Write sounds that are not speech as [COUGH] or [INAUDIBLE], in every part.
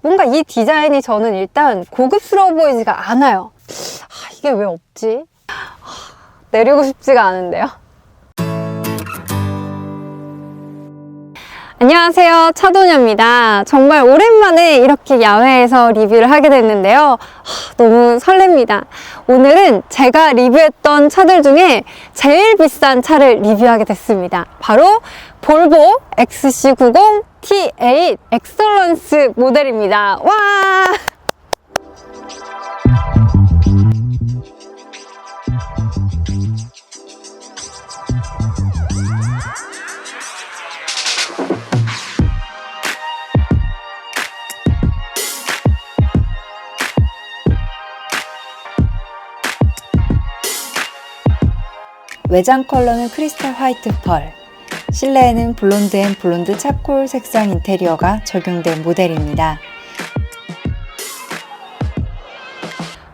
뭔가 이 디자인이 저는 일단 고급스러워 보이지가 않아요. 아, 이게 왜 없지? 아, 내리고 싶지가 않은데요. 안녕하세요. 차도녀입니다. 정말 오랜만에 이렇게 야외에서 리뷰를 하게 됐는데요. 하, 너무 설렙니다. 오늘은 제가 리뷰했던 차들 중에 제일 비싼 차를 리뷰하게 됐습니다. 바로 볼보 XC90 T8 엑설런스 모델입니다. 와! 외장 컬러는 크리스탈 화이트 펄, 실내에는 블론드 앤 블론드 차콜 색상 인테리어가 적용된 모델입니다.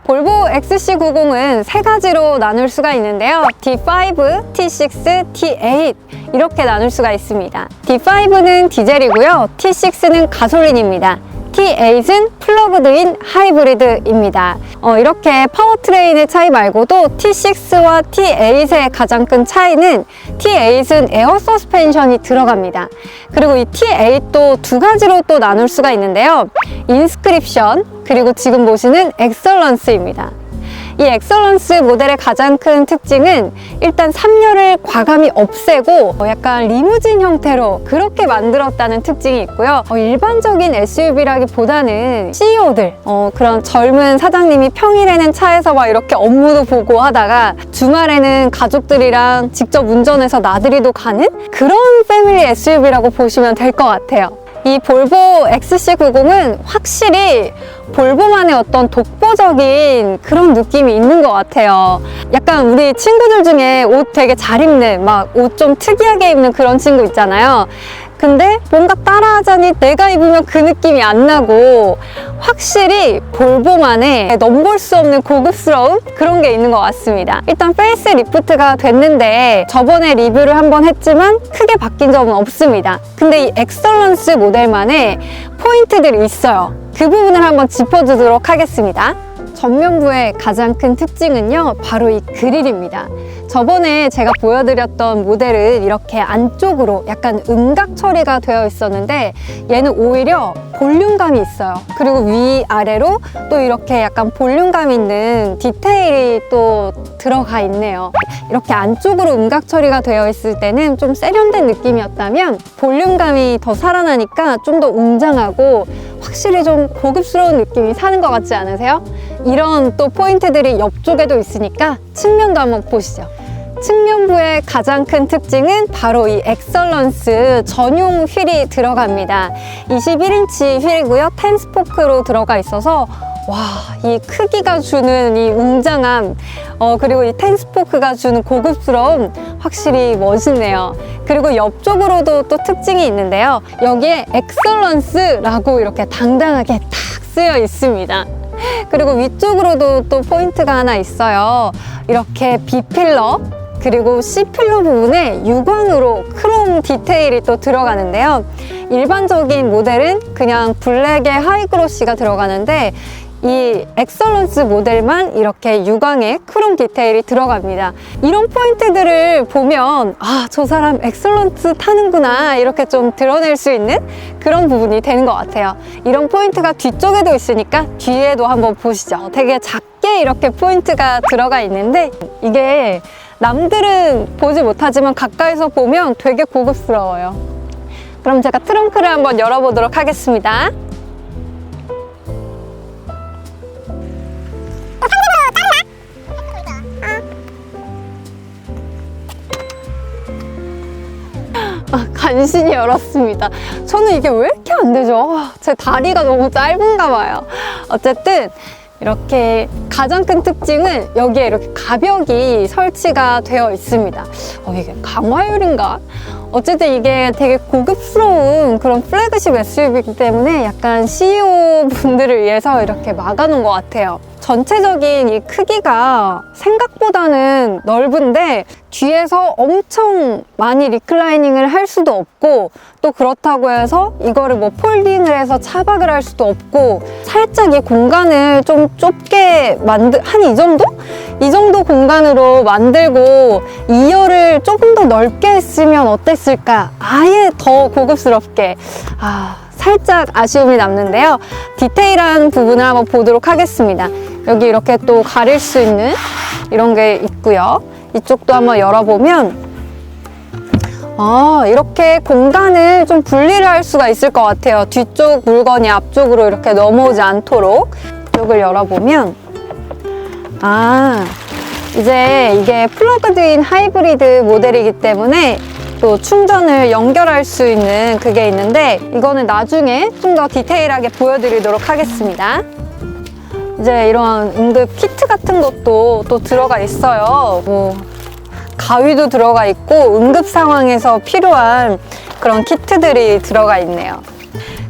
볼보 XC90은 세 가지로 나눌 수가 있는데요. D5, T6, T8 이렇게 나눌 수가 있습니다. D5는 디젤이고요. T6는 가솔린입니다. T8은 플러그드인 하이브리드입니다. 어, 이렇게 파워트레인의 차이 말고도 T6와 T8의 가장 큰 차이는 T8은 에어 서스펜션이 들어갑니다. 그리고 이 T8도 두 가지로 또 나눌 수가 있는데요. 인스크립션 그리고 지금 보시는 엑설런스입니다. 이 엑설런스 모델의 가장 큰 특징은 일단 3열을 과감히 없애고 어, 약간 리무진 형태로 그렇게 만들었다는 특징이 있고요. 어, 일반적인 SUV라기보다는 CEO들, 어, 그런 젊은 사장님이 평일에는 차에서 막 이렇게 업무도 보고 하다가 주말에는 가족들이랑 직접 운전해서 나들이도 가는 그런 패밀리 SUV라고 보시면 될 것 같아요. 이 볼보 XC90은 확실히 볼보만의 어떤 독보적인 그런 느낌이 있는 것 같아요. 약간 우리 친구들 중에 옷 되게 잘 입는, 막 옷 좀 특이하게 입는 그런 친구 있잖아요. 근데 뭔가 따라하자니 내가 입으면 그 느낌이 안 나고 확실히 볼보만의 넘볼 수 없는 고급스러움 그런 게 있는 것 같습니다. 일단 페이스 리프트가 됐는데 저번에 리뷰를 한번 했지만 크게 바뀐 점은 없습니다. 근데 이 엑설런스 모델만의 포인트들이 있어요. 그 부분을 한번 짚어주도록 하겠습니다. 전면부의 가장 큰 특징은요, 바로 이 그릴입니다. 저번에 제가 보여드렸던 모델은 이렇게 안쪽으로 약간 음각 처리가 되어 있었는데 얘는 오히려 볼륨감이 있어요. 그리고 위아래로 또 이렇게 약간 볼륨감 있는 디테일이 또 들어가 있네요. 이렇게 안쪽으로 음각 처리가 되어 있을 때는 좀 세련된 느낌이었다면 볼륨감이 더 살아나니까 좀 더 웅장하고 확실히 좀 고급스러운 느낌이 사는 것 같지 않으세요? 이런 또 포인트들이 옆쪽에도 있으니까 측면도 한번 보시죠. 측면부의 가장 큰 특징은 바로 이 엑설런스 전용 휠이 들어갑니다. 21인치 휠이고요. 10스포크로 들어가 있어서 와, 이 크기가 주는 이 웅장함, 어, 그리고 이 텐스포크가 주는 고급스러움 확실히 멋있네요. 그리고 옆쪽으로도 또 특징이 있는데요. 여기에 엑설런스라고 이렇게 당당하게 탁 쓰여 있습니다. 그리고 위쪽으로도 또 포인트가 하나 있어요. 이렇게 B필러, 그리고 C필러 부분에 유광으로 크롬 디테일이 또 들어가는데요. 일반적인 모델은 그냥 블랙에 하이그로시가 들어가는데 이 엑설런스 모델만 이렇게 유광의 크롬 디테일이 들어갑니다. 이런 포인트들을 보면 아, 저 사람 엑설런스 타는구나 이렇게 좀 드러낼 수 있는 그런 부분이 되는 것 같아요. 이런 포인트가 뒤쪽에도 있으니까 뒤에도 한번 보시죠. 되게 작게 이렇게 포인트가 들어가 있는데 이게 남들은 보지 못하지만 가까이서 보면 되게 고급스러워요. 그럼 제가 트렁크를 한번 열어보도록 하겠습니다. 간신히 열었습니다. 저는 이게 왜 이렇게 안 되죠? 아, 제 다리가 너무 짧은가 봐요. 어쨌든 이렇게 가장 큰 특징은 여기에 이렇게 가벽이 설치가 되어 있습니다. 어, 이게 강화율인가? 어쨌든 이게 되게 고급스러운 그런 플래그십 SUV이기 때문에 약간 CEO 분들을 위해서 이렇게 막아놓은 것 같아요. 전체적인 이 크기가 생각보다는 넓은데 뒤에서 엄청 많이 리클라이닝을 할 수도 없고 또 그렇다고 해서 이거를 뭐 폴딩을 해서 차박을 할 수도 없고 살짝 이 공간을 좀 좁게 만들 한 이 정도? 이 정도 공간으로 만들고 2열을 조금 더 넓게 했으면 어땠을까? 아예 더 고급스럽게. 아, 살짝 아쉬움이 남는데요. 디테일한 부분을 한번 보도록 하겠습니다. 여기 이렇게 또 가릴 수 있는 이런 게 있고요. 이쪽도 한번 열어보면 아, 이렇게 공간을 좀 분리를 할 수가 있을 것 같아요. 뒤쪽 물건이 앞쪽으로 이렇게 넘어오지 않도록. 이쪽을 열어보면 아, 이제 이게 플러그드인 하이브리드 모델이기 때문에 또 충전을 연결할 수 있는 그게 있는데 이거는 나중에 좀 더 디테일하게 보여드리도록 하겠습니다. 이제 이런 응급 키트 같은 것도 또 들어가 있어요. 뭐 가위도 들어가 있고 응급 상황에서 필요한 그런 키트들이 들어가 있네요.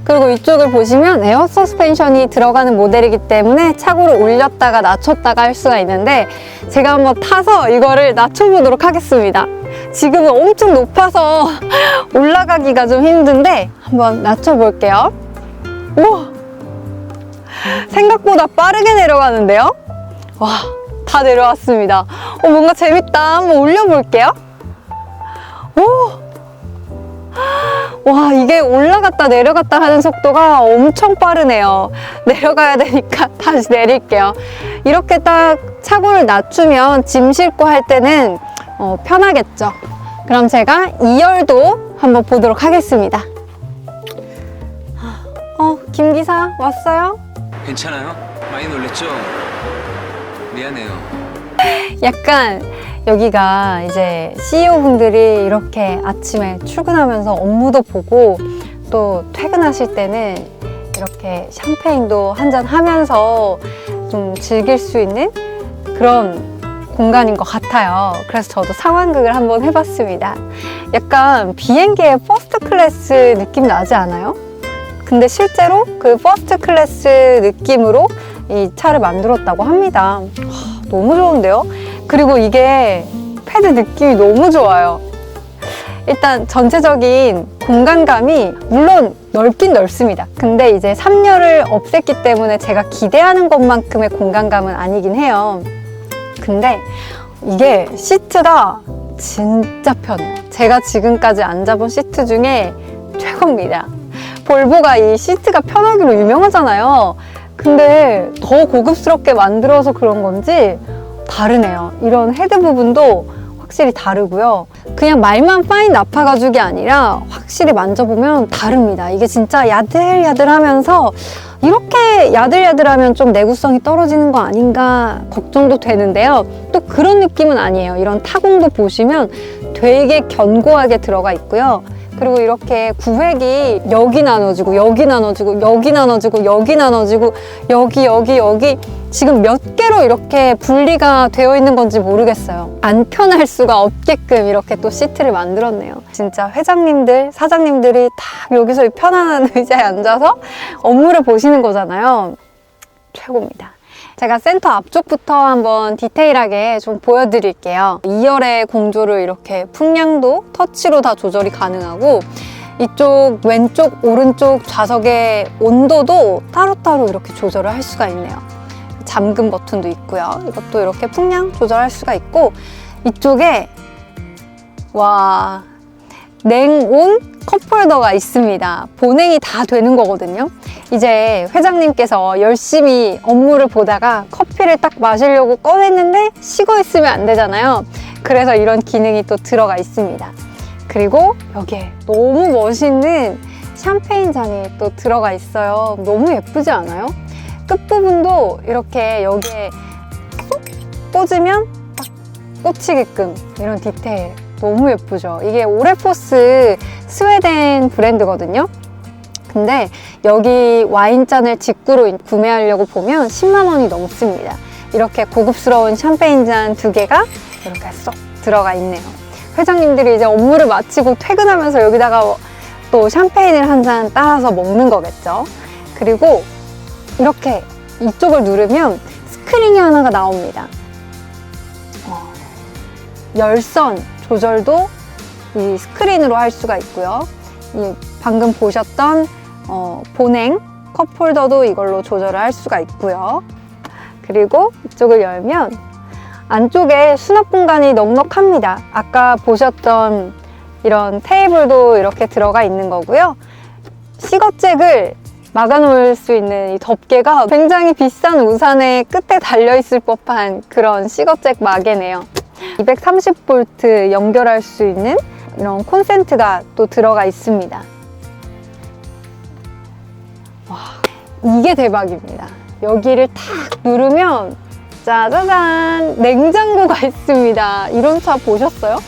그리고 이쪽을 보시면 에어 서스펜션이 들어가는 모델이기 때문에 차고를 올렸다가 낮췄다가 할 수가 있는데 제가 한번 타서 이거를 낮춰보도록 하겠습니다. 지금은 엄청 높아서 [LAUGHS] 올라가기가 좀 힘든데 한번 낮춰볼게요. 우와! 생각보다 빠르게 내려가는데요? 와, 다 내려왔습니다. 어, 뭔가 재밌다. 한번 올려볼게요. 오! 와, 이게 올라갔다 내려갔다 하는 속도가 엄청 빠르네요. 내려가야 되니까 [LAUGHS] 다시 내릴게요. 이렇게 딱 차고를 낮추면 짐 싣고 할 때는 어, 편하겠죠. 그럼 제가 2열도 한번 보도록 하겠습니다. 어, 김 기사 왔어요? 괜찮아요? 많이 놀랬죠? 미안해요. 약간 여기가 이제 CEO 분들이 이렇게 아침에 출근하면서 업무도 보고 또 퇴근하실 때는 이렇게 샴페인도 한잔 하면서 좀 즐길 수 있는 그런 공간인 것 같아요. 그래서 저도 상황극을 한번 해봤습니다. 약간 비행기의 퍼스트 클래스 느낌 나지 않아요? 근데 실제로 그 퍼스트 클래스 느낌으로 이 차를 만들었다고 합니다. 와, 너무 좋은데요? 그리고 이게 패드 느낌이 너무 좋아요. 일단 전체적인 공간감이 물론 넓긴 넓습니다. 근데 이제 3열을 없앴기 때문에 제가 기대하는 것만큼의 공간감은 아니긴 해요. 근데 이게 시트가 진짜 편해요. 제가 지금까지 앉아본 시트 중에 최고입니다. 볼보가 이 시트가 편하기로 유명하잖아요. 근데 더 고급스럽게 만들어서 그런 건지 다르네요. 이런 헤드 부분도 확실히 다르고요. 그냥 말만 파인 나파 가죽이 아니라 확실히 만져보면 다릅니다. 이게 진짜 야들야들하면서 이렇게 야들야들하면 좀 내구성이 떨어지는 거 아닌가 걱정도 되는데요. 또 그런 느낌은 아니에요. 이런 타공도 보시면 되게 견고하게 들어가 있고요. 그리고 이렇게 구획이 여기 나눠지고 여기 나눠지고 여기 나눠지고 여기 나눠지고 여기 여기 여기 지금 몇 개로 이렇게 분리가 되어 있는 건지 모르겠어요. 안 편할 수가 없게끔 이렇게 또 시트를 만들었네요. 진짜 회장님들, 사장님들이 딱 여기서 이 편안한 [LAUGHS] 의자에 앉아서 업무를 보시는 거잖아요. 최고입니다. 제가 센터 앞쪽부터 한번 디테일하게 좀 보여드릴게요. 2열의 공조를 이렇게 풍량도 터치로 다 조절이 가능하고 이쪽 왼쪽 오른쪽 좌석의 온도도 따로따로 이렇게 조절을 할 수가 있네요. 잠금 버튼도 있고요. 이것도 이렇게 풍량 조절할 수가 있고 이쪽에 와 냉온 컵홀더가 있습니다. 보냉이 다 되는 거거든요. 이제 회장님께서 열심히 업무를 보다가 커피를 딱 마시려고 꺼냈는데 식어 있으면 안 되잖아요. 그래서 이런 기능이 또 들어가 있습니다. 그리고 여기에 너무 멋있는 샴페인 잔이 또 들어가 있어요. 너무 예쁘지 않아요? 끝부분도 이렇게 여기에 쏙 꽂으면 딱 꽂히게끔 이런 디테일 너무 예쁘죠? 이게 오레포스 스웨덴 브랜드거든요. 근데 여기 와인잔을 직구로 구매하려고 보면 10만 원이 넘습니다. 이렇게 고급스러운 샴페인 잔 두 개가 이렇게 쏙 들어가 있네요. 회장님들이 이제 업무를 마치고 퇴근하면서 여기다가 또 샴페인을 한 잔 따라서 먹는 거겠죠. 그리고 이렇게 이쪽을 누르면 스크린이 하나가 나옵니다. 어, 열선 조절도 이 스크린으로 할 수가 있고요. 이 방금 보셨던 어, 보냉 컵홀더도 이걸로 조절을 할 수가 있고요. 그리고 이쪽을 열면 안쪽에 수납 공간이 넉넉합니다. 아까 보셨던 이런 테이블도 이렇게 들어가 있는 거고요. 시거잭을 막아놓을 수 있는 이 덮개가 굉장히 비싼 우산의 끝에 달려있을 법한 그런 시거잭 마개네요. 230V 연결할 수 있는 이런 콘센트가 또 들어가 있습니다. 와, 이게 대박입니다. 여기를 탁 누르면 짜자잔 냉장고가 있습니다. 이런 차 보셨어요?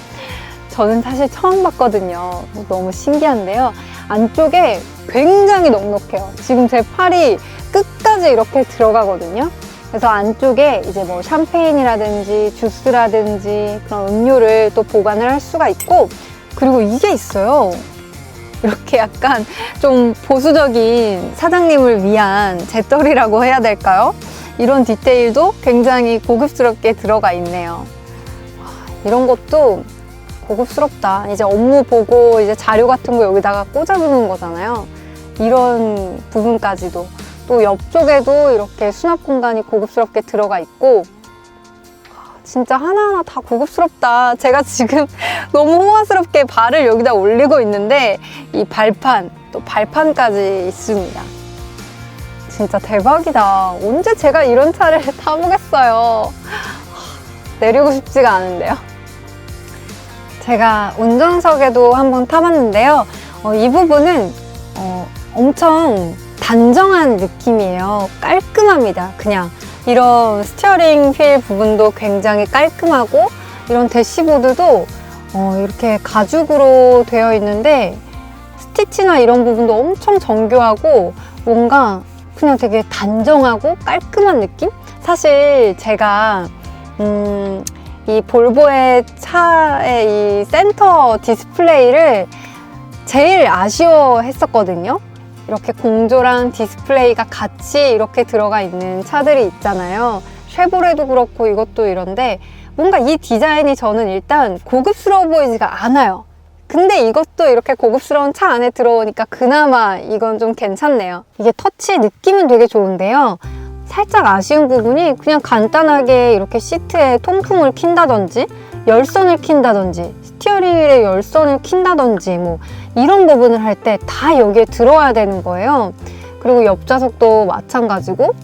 저는 사실 처음 봤거든요. 너무 신기한데요. 안쪽에 굉장히 넉넉해요. 지금 제 팔이 끝까지 이렇게 들어가거든요. 그래서 안쪽에 이제 뭐 샴페인이라든지 주스라든지 그런 음료를 또 보관을 할 수가 있고 그리고 이게 있어요. 이렇게 약간 좀 보수적인 사장님을 위한 재떨이라고 해야 될까요? 이런 디테일도 굉장히 고급스럽게 들어가 있네요. 와, 이런 것도 고급스럽다. 이제 업무 보고 이제 자료 같은 거 여기다가 꽂아두는 거잖아요. 이런 부분까지도. 또 옆쪽에도 이렇게 수납 공간이 고급스럽게 들어가 있고, 와, 진짜 하나하나 다 고급스럽다. 제가 지금 [LAUGHS] 너무 호화스럽게 발을 여기다 올리고 있는데, 이 발판, 또 발판까지 있습니다. 진짜 대박이다. 언제 제가 이런 차를 [LAUGHS] 타보겠어요. 내리고 싶지가 않은데요. 제가 운전석에도 한번 타봤는데요. 어, 이 부분은 어, 엄청 단정한 느낌이에요. 깔끔합니다. 그냥 이런 스티어링 휠 부분도 굉장히 깔끔하고 이런 대시보드도 어, 이렇게 가죽으로 되어 있는데 스티치나 이런 부분도 엄청 정교하고 뭔가 그냥 되게 단정하고 깔끔한 느낌? 사실 제가 음, 이 볼보의 차의 이 센터 디스플레이를 제일 아쉬워했었거든요. 이렇게 공조랑 디스플레이가 같이 이렇게 들어가 있는 차들이 있잖아요. 쉐보레도 그렇고 이것도 이런데 뭔가 이 디자인이 저는 일단 고급스러워 보이지가 않아요. 근데 이것도 이렇게 고급스러운 차 안에 들어오니까 그나마 이건 좀 괜찮네요. 이게 터치 느낌은 되게 좋은데요. 살짝 아쉬운 부분이 그냥 간단하게 이렇게 시트에 통풍을 킨다든지 열선을 킨다든지 스티어링 휠에 열선을 킨다든지 뭐 이런 부분을 할 때 다 여기에 들어와야 되는 거예요. 그리고 옆좌석도 마찬가지고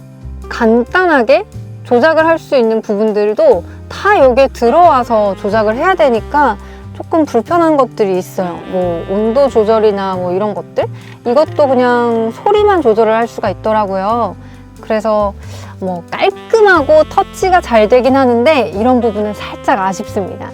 간단하게 조작을 할 수 있는 부분들도 다 여기에 들어와서 조작을 해야 되니까 조금 불편한 것들이 있어요. 뭐 온도 조절이나 뭐 이런 것들 이것도 그냥 소리만 조절을 할 수가 있더라고요. 그래서 뭐 깔끔하고 터치가 잘 되긴 하는데 이런 부분은 살짝 아쉽습니다.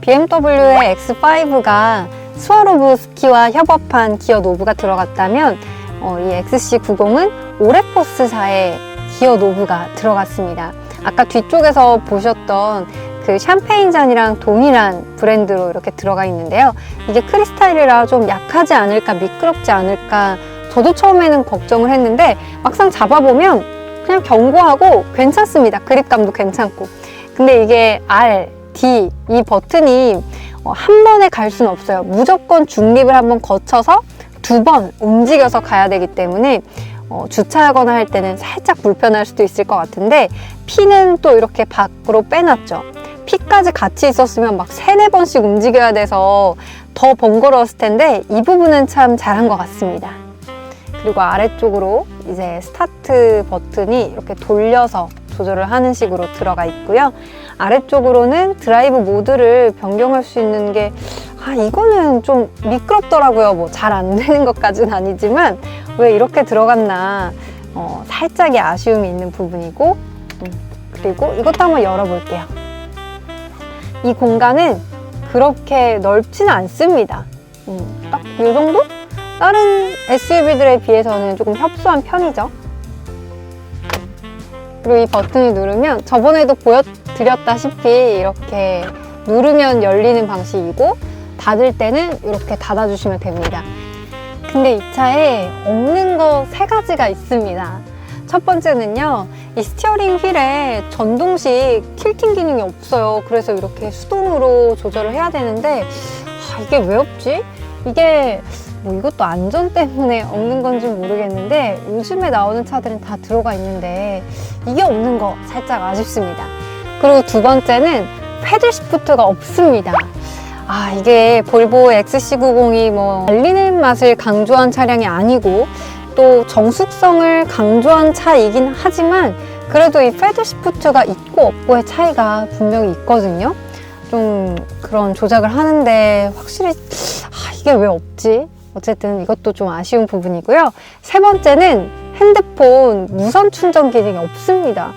BMW의 X5가 스와로브스키와 협업한 기어 노브가 들어갔다면 어, 이 XC90은 오레포스사의 기어 노브가 들어갔습니다. 아까 뒤쪽에서 보셨던 그 샴페인 잔이랑 동일한 브랜드로 이렇게 들어가 있는데요. 이게 크리스탈이라 좀 약하지 않을까, 미끄럽지 않을까. 저도 처음에는 걱정을 했는데 막상 잡아보면 그냥 견고하고 괜찮습니다. 그립감도 괜찮고. 근데 이게 R, D 이 버튼이 어, 한 번에 갈 수는 없어요. 무조건 중립을 한번 거쳐서 두 번 움직여서 가야 되기 때문에 어, 주차하거나 할 때는 살짝 불편할 수도 있을 것 같은데 피는 또 이렇게 밖으로 빼놨죠. 피까지 같이 있었으면 막 세네 번씩 움직여야 돼서 더 번거로웠을 텐데 이 부분은 참 잘한 것 같습니다. 그리고 아래쪽으로 이제 스타트 버튼이 이렇게 돌려서 조절을 하는 식으로 들어가 있고요. 아래쪽으로는 드라이브 모드를 변경할 수 있는 게, 아, 이거는 좀 미끄럽더라고요. 뭐 잘 안 되는 것까지는 아니지만, 왜 이렇게 들어갔나, 어, 살짝의 아쉬움이 있는 부분이고, 음, 그리고 이것도 한번 열어볼게요. 이 공간은 그렇게 넓지는 않습니다. 음, 딱이 정도? 다른 SUV들에 비해서는 조금 협소한 편이죠. 그리고 이 버튼을 누르면 저번에도 보여드렸다시피 이렇게 누르면 열리는 방식이고 닫을 때는 이렇게 닫아주시면 됩니다. 근데 이 차에 없는 거 세 가지가 있습니다. 첫 번째는요, 이 스티어링 휠에 전동식 틸팅 기능이 없어요. 그래서 이렇게 수동으로 조절을 해야 되는데, 아, 이게 왜 없지? 이게 뭐 이것도 안전 때문에 없는 건지 모르겠는데, 요즘에 나오는 차들은 다 들어가 있는데, 이게 없는 거 살짝 아쉽습니다. 그리고 두 번째는 패들 시프트가 없습니다. 아, 이게 볼보 XC90이 뭐 달리는 맛을 강조한 차량이 아니고 또 정숙성을 강조한 차이긴 하지만 그래도 이 패드 시프트가 있고 없고의 차이가 분명히 있거든요. 좀 그런 조작을 하는데 확실히 아, 이게 왜 없지? 어쨌든 이것도 좀 아쉬운 부분이고요. 세 번째는 핸드폰 무선 충전 기능이 없습니다.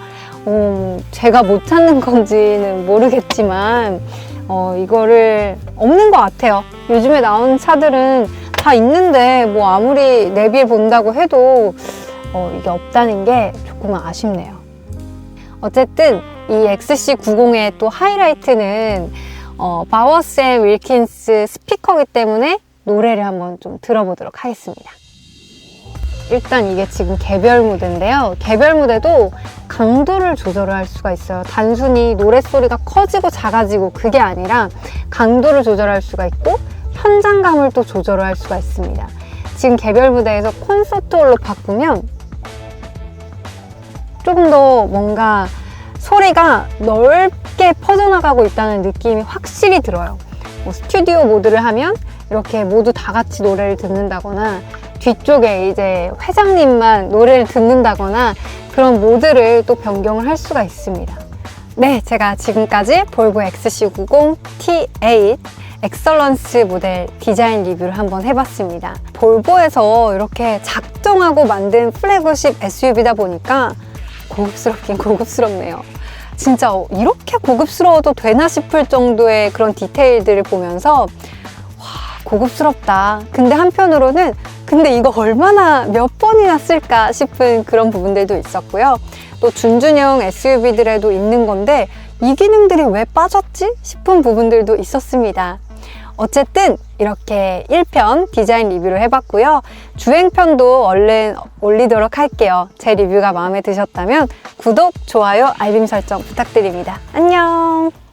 어, 제가 못 찾는 건지는 모르겠지만 어, 이거를 없는 것 같아요. 요즘에 나오는 차들은 다 있는데 뭐 아무리 내비를 본다고 해도 어, 이게 없다는 게 조금 아쉽네요. 어쨌든 이 XC90의 또 하이라이트는 어, 바워스 윌킨스 스피커이기 때문에 노래를 한번 좀 들어보도록 하겠습니다. 일단 이게 지금 개별 무대인데요. 개별 무대도 강도를 조절할 수가 있어요. 단순히 노랫소리가 커지고 작아지고 그게 아니라 강도를 조절할 수가 있고 현장감을 또 조절을 할 수가 있습니다. 지금 개별 무대에서 콘서트홀로 바꾸면 조금 더 뭔가 소리가 넓게 퍼져나가고 있다는 느낌이 확실히 들어요. 뭐 스튜디오 모드를 하면 이렇게 모두 다 같이 노래를 듣는다거나 뒤쪽에 이제 회장님만 노래를 듣는다거나 그런 모드를 또 변경을 할 수가 있습니다. 네, 제가 지금까지 볼보 XC90 T8 엑설런스 모델 디자인 리뷰를 한번 해봤습니다. 볼보에서 이렇게 작정하고 만든 플래그십 SUV다 보니까 고급스럽긴 고급스럽네요. 진짜 이렇게 고급스러워도 되나 싶을 정도의 그런 디테일들을 보면서 와, 고급스럽다. 근데 한편으로는 근데 이거 얼마나 몇 번이나 쓸까 싶은 그런 부분들도 있었고요. 또 준준형 SUV들에도 있는 건데 이 기능들이 왜 빠졌지 싶은 부분들도 있었습니다. 어쨌든 이렇게 1편 디자인 리뷰를 해봤고요. 주행편도 얼른 올리도록 할게요. 제 리뷰가 마음에 드셨다면 구독, 좋아요, 알림 설정 부탁드립니다. 안녕!